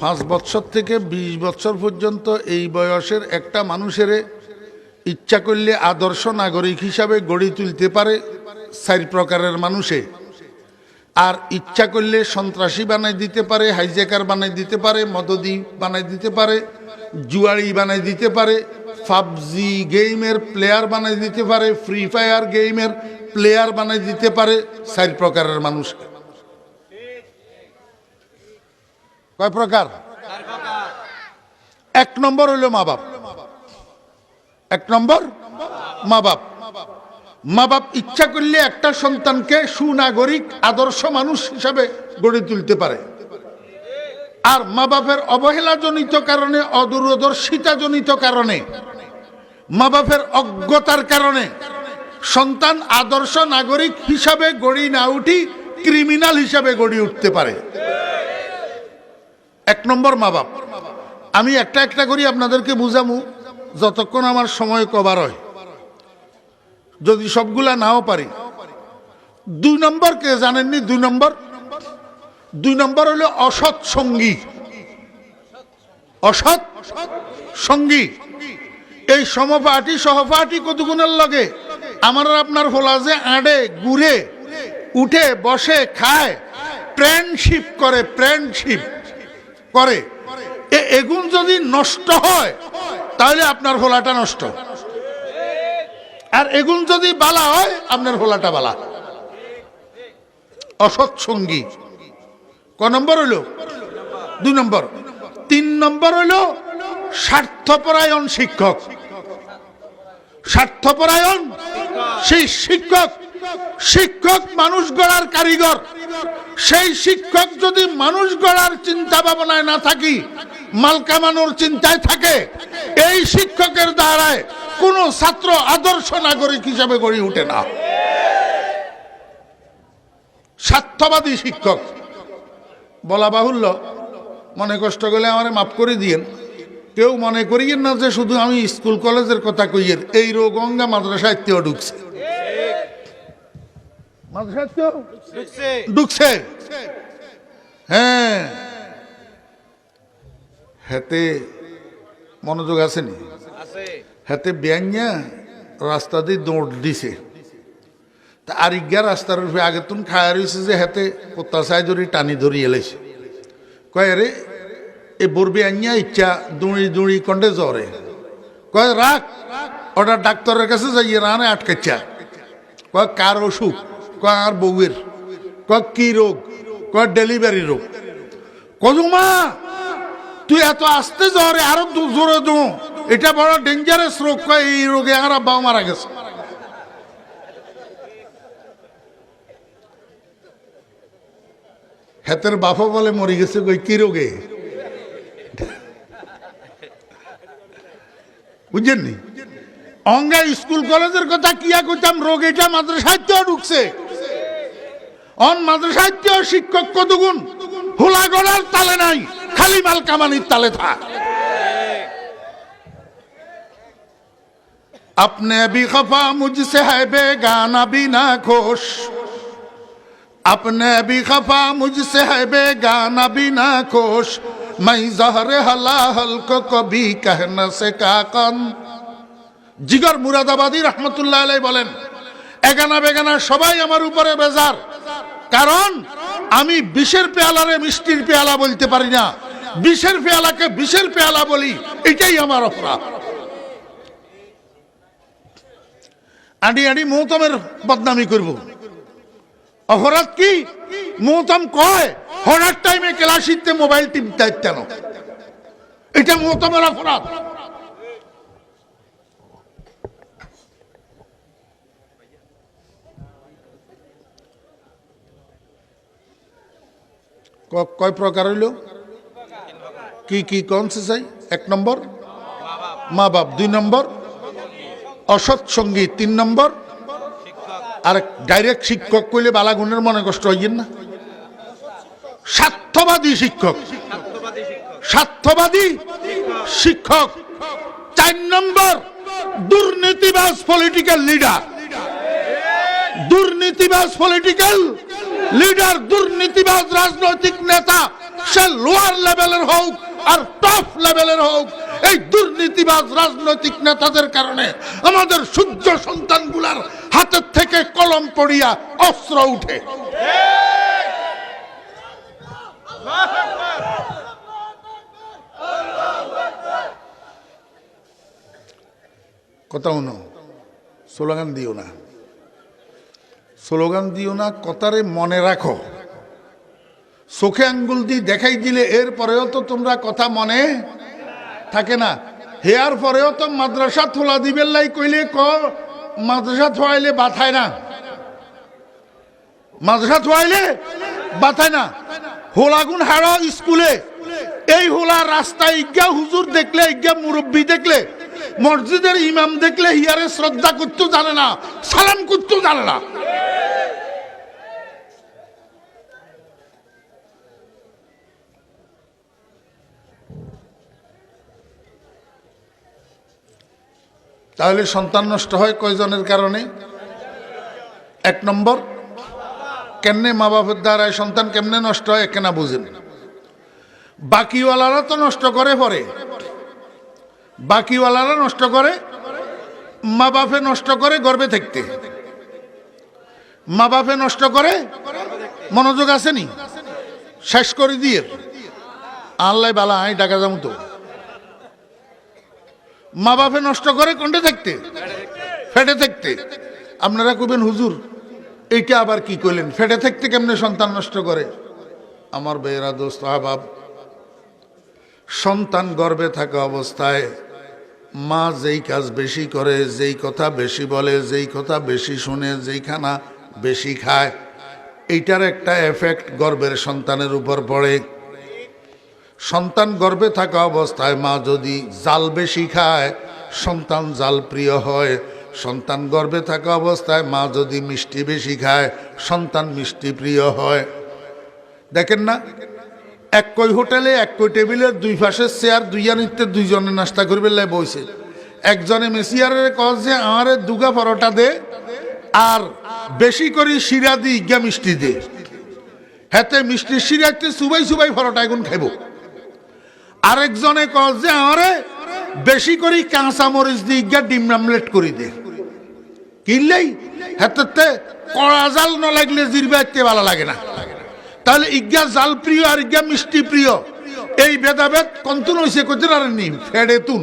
পাঁচ বছর থেকে ২০ বছর পর্যন্ত এই বয়সের একটা মানুষের ইচ্ছা করলে আদর্শ নাগরিক হিসাবে গড়ে তুলতে পারে চার প্রকারের মানুষে। আর ইচ্ছা করলে সন্ত্রাসী বানাই দিতে পারে, হাইজ্যাকার বানাই দিতে পারে, মদদি বানাই দিতে পারে জুয়ারি বানাই দিতে পারে, পাবজি গেমের প্লেয়ার বানাই দিতে পারে, ফ্রি ফায়ার গেমের প্লেয়ার বানাই দিতে পারে, চার প্রকারের মানুষ। কয় প্রকার? এক নম্বর হইল মা বাপ। এক নম্বর মা বাপ। মা বাপ ইচ্ছা করলে একটা সন্তানকে সুনাগরিক, আদর্শ মানুষ হিসাবে গড়ে তুলতে পারে। আর মা বাপের অবহেলাজনিত কারণে, অদূরদর্শিতাজনিত কারণে, মা বাপের অজ্ঞতার কারণে সন্তান আদর্শ নাগরিক হিসাবে গড়ি না উঠি, ক্রিমিনাল হিসাবে গড়ি উঠতে পারে। এক নম্বর মা বাপ। আমি একটা একটা করি আপনাদেরকে বুঝামু, যতক্ষণ আমার সময় কবার হয়। যদি সবগুলা নাও পারি। দুই নম্বর কে জানেননি? দুই নম্বর? দুই নম্বর হলো অসৎ সঙ্গী। অসৎ সঙ্গী। এই সমপাটি সহপাঠী কতগুণের লগে? আমার আপনার ফোলা যে আড়ে ঘুরে উঠে, বসে, খায় ফ্রেন্ডশিপ করে ফ্রেন্ডশিপ করে। এগুন যদি নষ্ট হয়, তাহলে আপনার ফোলাটা নষ্ট। আর এগুন যদি বালা হয়, আপনার ফোলাটা বালা। অসৎ সঙ্গী। ক নম্বর হইল? দুই নম্বর। তিন নম্বর হইল স্বার্থপরায়ণ শিক্ষক। স্বার্থপরায়ণ সেই শিক্ষক শিক্ষক মানুষ গড়ার কারিগর। সেই শিক্ষক যদি মানুষ গড়ার চিন্তা ভাবনায় না থাকি মাল কামানোর চিন্তায় থাকে, এই শিক্ষকের দ্বারায় কোন ছাত্র আদর্শ নাগরিক হিসাবে গড়ে উঠে না। স্বার্থবাদী শিক্ষক। বলা বাহুল্য, মনে কষ্ট করলে আমার মাফ করে দিয়েন। কেউ মনে করিয়েন না যে শুধু আমি স্কুল কলেজের কথা কইয়ের এই রোগ অঙ্গা মাদ্রাসাহিত্যেও ঢুকছে। মাদ্রাসাহিত্যেও ঢুকছে। হ্যাঁ। হাতে মনোযোগ আসেনি। হাতে ব্যাঙ্গা রাস্তা দিয়ে দৌড় দিছে। তা আর ইজ্ঞা রাস্তার উপরে আগে তুমি খায়া রয়েছে যে হাতে কোত্তাশায় ধরি টানি ধরি এলেছে। কয় রে এ বরবি আনিয়া ইচ্ছা দুড়ি দুড়ি কন্ডে জ্বরে। কয় রাখ ওটা ডাক্তারের কাছে যাইয়ে রানে আটকাচ্ছা কয় কার অসুখ কয় আর বউয়ের? কয় কি রোগ? কয় ডেলিভারি রোগ? কজুমা তুই এত আসতে জ্বরে আরও জোরে দু। এটা বড় ডেঞ্জারাস রোগ। কয়, এই রোগে আর আব্বা মারা গেছে। হেতের বাপা বলে মরি গেছে কই কি রোগে? বুঝছেননি অঙ্গা স্কুল কলেজের কথা কিয়া কইতাম, রোগ এটা মাদ্রাসাহিত্য ঢুকছে। অন মাদ্রাসাহিত্য শিক্ষক কতগুণ হুলা গড়ার তালে নাই খালি মাল কামানির তালে থাক अपने भी खफा मुझसे है बेगाना भी ना खुश अपने भी खफा मुझसे है बेगाना भी ना खुश मैं जहर हलाहल को कभी कह न सका कन জিগর মুরাদাবাদী রহমতুল্লাহ আলাই বলেন এগানা বেগানা সবাই আমার উপরে বেজার কারণ আমি বিষের পেয়ালারে মিষ্টির পেয়ালা বলতে পারি না। বিষের পেয়ালাকে বিষের পেয়ালা বলি, এটাই আমার অপরাধ। আডি আডি মৌতমের বদনামি করব। অপরাধ কি? মৌতম কয়, হঠাৎ টাইমে ক্লাসিতে মোবাইল টিপতে কেন এটা মৌতমের অপরাধ ক- কয় প্রকার হইল? কি কি কোন চাই এক নম্বর? মা বাপ, দুই নম্বর? অসৎ সঙ্গী, তিন নম্বর? আর ডাইরেক্ট শিক্ষক কইলে বালাগুনের মনে কষ্ট হইয়েন না? স্বার্থবাদী শিক্ষক। স্বার্থবাদী শিক্ষক। চার নম্বর, দুর্নীতিবাজ পলিটিক্যাল লিডার দুর্নীতিবাজ পলিটিক্যাল লিডার দুর্নীতিবাজ রাজনৈতিক নেতা, সে লোয়ার লেভেলের হোক আর টপ লেভেলের হোক, এই দুর্নীতিবাজ রাজনৈতিক নেতাদের কারণে আমাদের সূর্য সন্তানগুলার হাতের থেকে কলম পড়িয়া অস্ত্র উঠে। কথা শুনো, স্লোগান দিও না। স্লোগান দিও না, কথারে মনে রাখো। চোখে আঙ্গুল দিয়ে দেখাই দিলে এর পরেও তো তোমরা কথা মনে থাকে না। হেয়ার পরেও তো মাদ্রাসা থোলা দিবেন লাই কইলে ক, মাদ্রাসা থোয়াইলে বাথায় না। মাদ্রাসা থোয়াইলে বাথায় না। হোলাগুন হাড় স্কুলে, এই হোলা রাস্তায় ইজ্ঞা হুজুর দেখলে, ইজ্ঞা মুরব্বী দেখলে, মসজিদের ইমাম দেখলে হিয়ারে শ্রদ্ধা করতেও জানে না, সালাম করতেও জানে না। তাহলে সন্তান নষ্ট হয় কয়জনের কারণে? এক নম্বর, কেমনে মা বাপের দ্বারায় সন্তান কেমনে নষ্ট হয় কেনা বুঝেন। বাকিওয়ালারা তো নষ্ট করে পরে। বাকিওয়ালারা নষ্ট করে মা বাপে নষ্ট করে গর্বে থাকতে। মা বাপে নষ্ট করে, মনোযোগ আসেনি। শেষ করে দিয়ে। আল্লাহ বালা আই ডাকা যাব তো। মা বাপে নষ্ট করে কোনটা থাকতে, ফেটে থাকতে। আপনারা কবেন হুজুর, এইটা আবার কি করলেন ফেটে থাকতে কেমনে সন্তান নষ্ট করে? আমার বেয়েরা দোস্ত, আহবাব, সন্তান গর্বে থাকা অবস্থায় মা যেই কাজ বেশি করে, যেই কথা বেশি বলে, যেই কথা বেশি শুনে যেই খানা বেশি খায়, এইটার একটা এফেক্ট গর্বের সন্তানের উপর পড়ে। সন্তান গর্বে থাকা অবস্থায় মা যদি জাল বেশি খায়, সন্তান জাল প্রিয় হয়। সন্তান গর্বে থাকা অবস্থায় মা যদি মিষ্টি বেশি খায়, সন্তান মিষ্টি প্রিয় হয়। দেখেন না, এক কই হোটেলে, এক কই টেবিলের দুই পাশে চেয়ার দুইয়া নিতে দুইজনে নাস্তা করবে লাই বইছে। একজনে মেসিয়ারের কজ যে, আমারে দুগা পরোটা দে, আর বেশি করে শিরা দি ইজ্ঞা মিষ্টি দে। হাতে মিষ্টি শিরাতে সুবাই সুবাই পরোটা এখন খাইব। আরেকজনে কয় যে আমারে বেশি করে কাঁচা মরিচ দিয়ে ডিম আমলেট করে দে। কিনলেই হাতে কড়া জাল না লাগলে জিরবাইতে ভালো লাগে না। তাহলে ইজ্ঞা জাল প্রিয় আর ইজ্ঞা মিষ্টি প্রিয়। এই ভেদাভেদ কন্তুন হয়েছে কোথায় আর নিম ফেডে তুন।